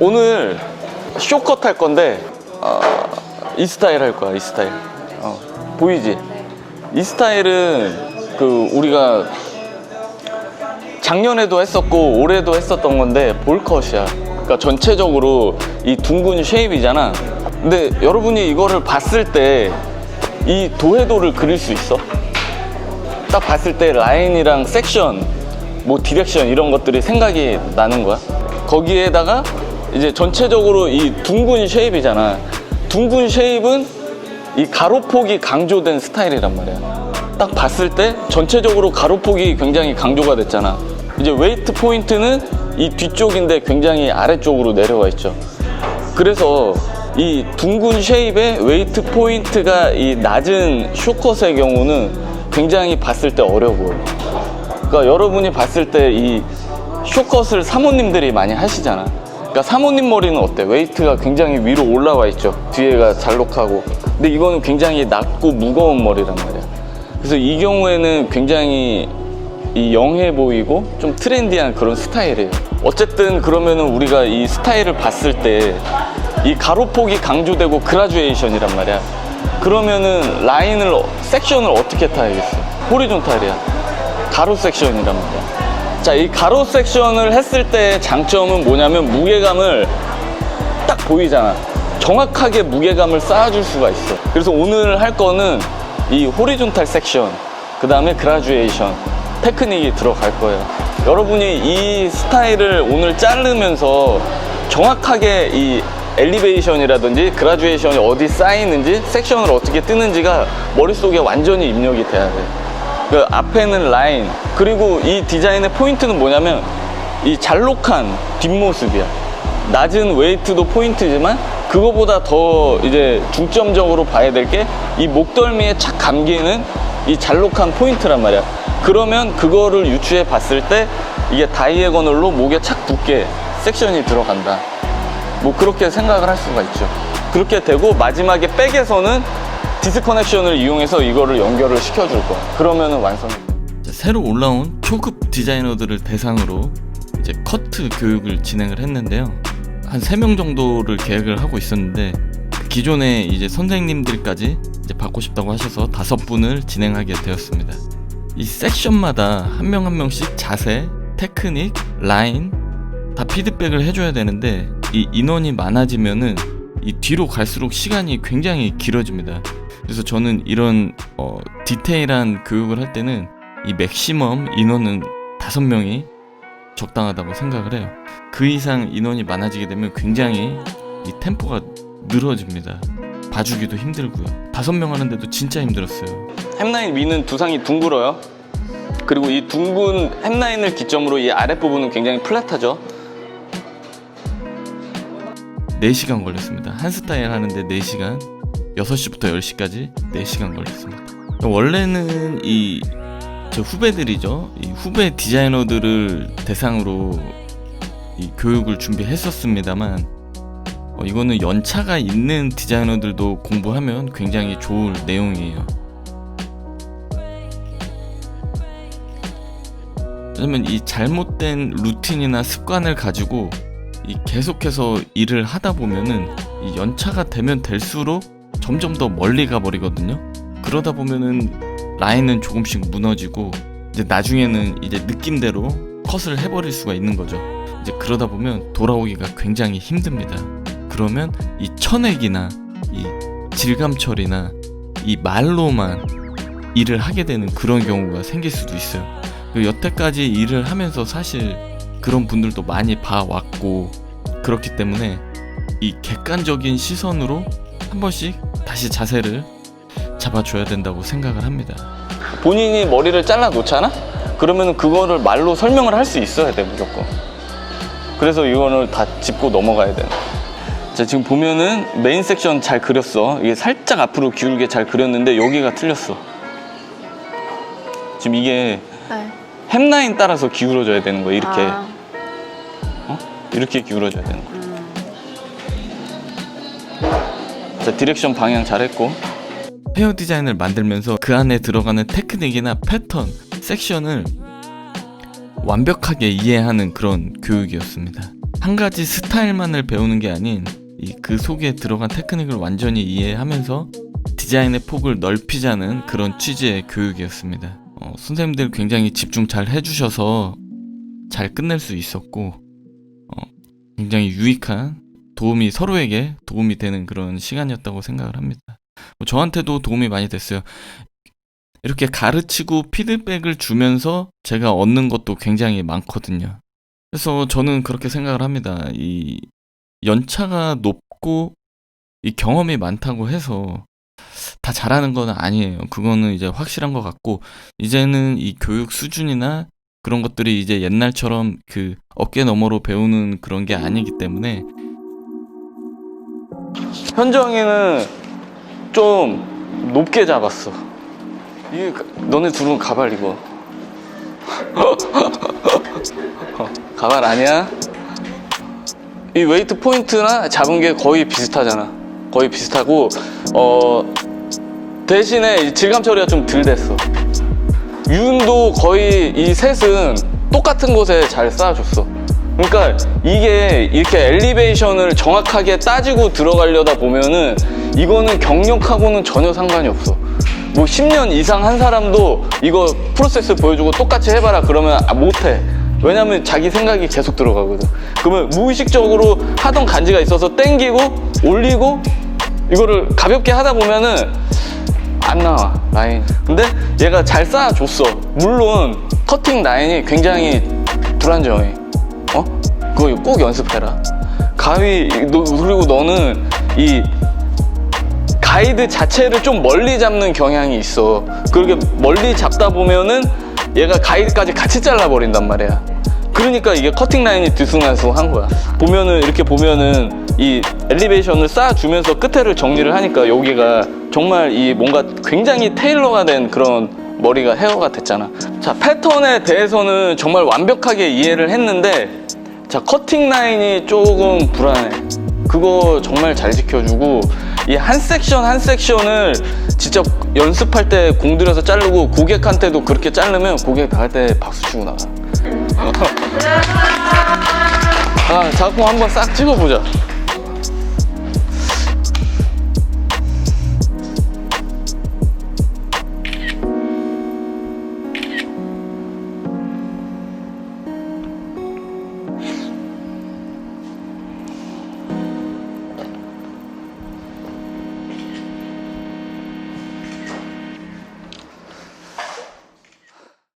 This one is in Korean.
오늘 쇼컷 할 건데 어, 이 스타일 할 거야 이 스타일 어, 보이지? 이 스타일은 그 우리가 작년에도 했었고 올해도 했었던 건데 볼컷이야 그러니까 전체적으로 이 둥근 쉐입이잖아 근데 여러분이 이거를 봤을 때 이 도해도를 그릴 수 있어? 딱 봤을 때 라인이랑 섹션, 뭐 디렉션 이런 것들이 생각이 나는 거야. 거기에다가 이제 전체적으로 이 둥근 쉐입이잖아. 둥근 쉐입은 이 가로폭이 강조된 스타일이란 말이야. 딱 봤을 때 전체적으로 가로폭이 굉장히 강조가 됐잖아. 이제 웨이트 포인트는 이 뒤쪽인데 굉장히 아래쪽으로 내려와 있죠. 그래서 이 둥근 쉐입의 웨이트 포인트가 이 낮은 쇼컷의 경우는 굉장히 봤을 때 어려 보여요. 그러니까 여러분이 봤을 때 이 쇼컷을 사모님들이 많이 하시잖아. 그러니까 사모님 머리는 어때? 웨이트가 굉장히 위로 올라와 있죠. 뒤에가 잘록하고. 근데 이거는 굉장히 낮고 무거운 머리란 말이야. 그래서 이 경우에는 굉장히 이 영해 보이고 좀 트렌디한 그런 스타일이에요. 어쨌든 그러면은 우리가 이 스타일을 봤을 때 이 가로폭이 강조되고 그라듀에이션이란 말이야. 그러면은 라인을 어- 섹션을 어떻게 타야겠어? 호리존탈이야. 가로 섹션이란 말이야. 자, 이 가로 섹션을 했을 때 장점은 뭐냐면 무게감을 딱 보이잖아. 정확하게 무게감을 쌓아줄 수가 있어. 그래서 오늘 할 거는 이 호리존탈 섹션, 그 다음에 그라듀에이션, 테크닉이 들어갈 거예요. 여러분이 이 스타일을 오늘 자르면서 정확하게 이 엘리베이션이라든지 그라듀에이션이 어디 쌓이는지 섹션을 어떻게 뜨는지가 머릿속에 완전히 입력이 돼야 돼. 그 앞에는 라인 그리고 이 디자인의 포인트는 뭐냐면 이 잘록한 뒷모습이야. 낮은 웨이트도 포인트지만 그거보다 더 이제 중점적으로 봐야 될 게 이 목덜미에 착 감기는 이 잘록한 포인트란 말이야. 그러면 그거를 유추해 봤을 때 이게 다이애고널로 목에 착 붙게 섹션이 들어간다. 뭐 그렇게 생각을 할 수가 있죠. 그렇게 되고 마지막에 백에서는 디스커넥션을 이용해서 이거를 연결을 시켜줄 거야. 돼. 자, 새로 올라온 초급 디자이너들을 대상으로 이제 커트 교육을 진행을 했는데요. 한 3명 정도를 계획을 하고 있었는데 기존에 이제 선생님들까지 이제 받고 싶다고 하셔서 다섯 분을 진행하게 되었습니다. 이 섹션마다 한 명 한 명씩 자세, 테크닉, 라인 다 피드백을 해줘야 되는데 이 인원이 많아지면은 이 뒤로 갈수록 시간이 굉장히 길어집니다. 그래서 저는 이런 어, 디테일한 교육을 할 때는 이 맥시멈 인원은 다섯 명이 적당하다고 생각을 해요. 그 이상 인원이 많아지게 되면 굉장히 이 템포가 늘어집니다. 봐주기도 힘들고요. 다섯 명 하는데도 진짜 힘들었어요. 햄라인 위는 두상이 둥글어요. 그리고 이 둥근 햄라인을 기점으로 이 아랫부분은 굉장히 플랫하죠. 4시간 걸렸습니다. 한 스타일 하는데 4시간, 6시부터 10시까지 4시간 걸렸습니다. 원래는 이저 후배들이죠. 이 후배 디자이너들을 대상으로 이 교육을 준비했었습니다만 어, 이거는 연차가 있는 디자이너들도 공부하면 굉장히 좋을 내용이에요. 왜냐면 이 잘못된 루틴이나 습관을 가지고 이 계속해서 일을 하다 보면은 이 연차가 되면 될수록 점점 더 멀리 가버리거든요. 그러다 보면은 라인은 조금씩 무너지고 이제 나중에는 이제 느낌대로 컷을 해버릴 수가 있는 거죠. 이제 그러다 보면 돌아오기가 굉장히 힘듭니다. 그러면 이 천액이나 이 질감 처리나 이 말로만 일을 하게 되는 그런 경우가 생길 수도 있어요. 그 여태까지 일을 하면서 사실 그런 분들도 많이 봐왔고 그렇기 때문에 이 객관적인 시선으로 한 번씩 다시 자세를 잡아줘야 된다고 생각을 합니다. 본인이 머리를 잘라 놓잖아? 그러면은 그거를 말로 설명을 할 수 있어야 돼, 무조건. 그래서 이거를 다 짚고 넘어가야 돼. 자, 지금 보면은 메인 섹션 잘 그렸어. 이게 살짝 앞으로 기울게 잘 그렸는데 여기가 틀렸어. 지금 이게 네. 햄라인 따라서 기울어져야 되는 거야, 이렇게. 아, 어? 이렇게 기울어져야 되는 거야. 음. 자, 디렉션 방향 잘했고. 헤어 디자인을 만들면서 그 안에 들어가는 테크닉이나 패턴, 섹션을 완벽하게 이해하는 그런 교육이었습니다. 한 가지 스타일만을 배우는 게 아닌 이그 속에 들어간 테크닉을 완전히 이해하면서 디자인의 폭을 넓히자는 그런 취지의 교육이었습니다. 어, 선생님들 굉장히 집중 잘 해주셔서 잘 끝낼 수 있었고 어, 굉장히 유익한 도움이 서로에게 도움이 되는 그런 시간이었다고 생각을 합니다. 뭐 저한테도 도움이 많이 됐어요. 이렇게 가르치고 피드백을 주면서 제가 얻는 것도 굉장히 많거든요. 그래서 저는 그렇게 생각을 합니다. 이 연차가 높고 이 경험이 많다고 해서 다 잘하는 건 아니에요. 그거는 이제 확실한 것 같고 이제는 이 교육 수준이나 그런 것들이 이제 옛날처럼 그 어깨 너머로 배우는 그런 게 아니기 때문에 현정이는 좀 높게 잡았어. 이게 가- 너네 둘은 가발 입어. 어, 가발 아니야? 이 웨이트 포인트나 잡은 게 거의 비슷하잖아. 거의 비슷하고 어 대신에 이 질감 처리가 좀 덜 됐어. 윤도 거의 이 셋은 똑같은 곳에 잘 쌓아줬어. 그러니까 이게 이렇게 엘리베이션을 정확하게 따지고 들어가려다 보면은 이거는 경력하고는 전혀 상관이 없어. 뭐 10년 이상 한 사람도 이거 프로세스 보여주고 똑같이 해봐라 그러면 아, 못해. 왜냐면 자기 생각이 계속 들어가거든. 그러면 무의식적으로 하던 간지가 있어서 땡기고 올리고 이거를 가볍게 하다 보면은 안 나와 라인 근데 얘가 잘 쌓아줬어 물론 커팅 라인이 굉장히 불안정해 어? 그거 꼭 연습해라. 가위 너, 그리고 너는 이 가이드 자체를 좀 멀리 잡는 경향이 있어. 그렇게 멀리 잡다 보면은 얘가 가이드까지 같이 잘라버린단 말이야. 그러니까 이게 커팅 라인이 들쑥날쑥한 거야. 보면은 이렇게 보면은 이 엘리베이션을 쌓아주면서 끝에를 정리를 하니까 여기가 정말 이 뭔가 굉장히 테일러가 된 그런 머리가 헤어가 됐잖아. 자 패턴에 대해서는 정말 완벽하게 이해를 했는데 자 커팅 라인이 조금 불안해. 그거 정말 잘 지켜주고 이 한 섹션 한 섹션을 진짜 연습할 때 공들여서 자르고 고객한테도 그렇게 자르면 고객 나갈 때 박수 치고 나가. 아 작품 한번 싹 찍어보자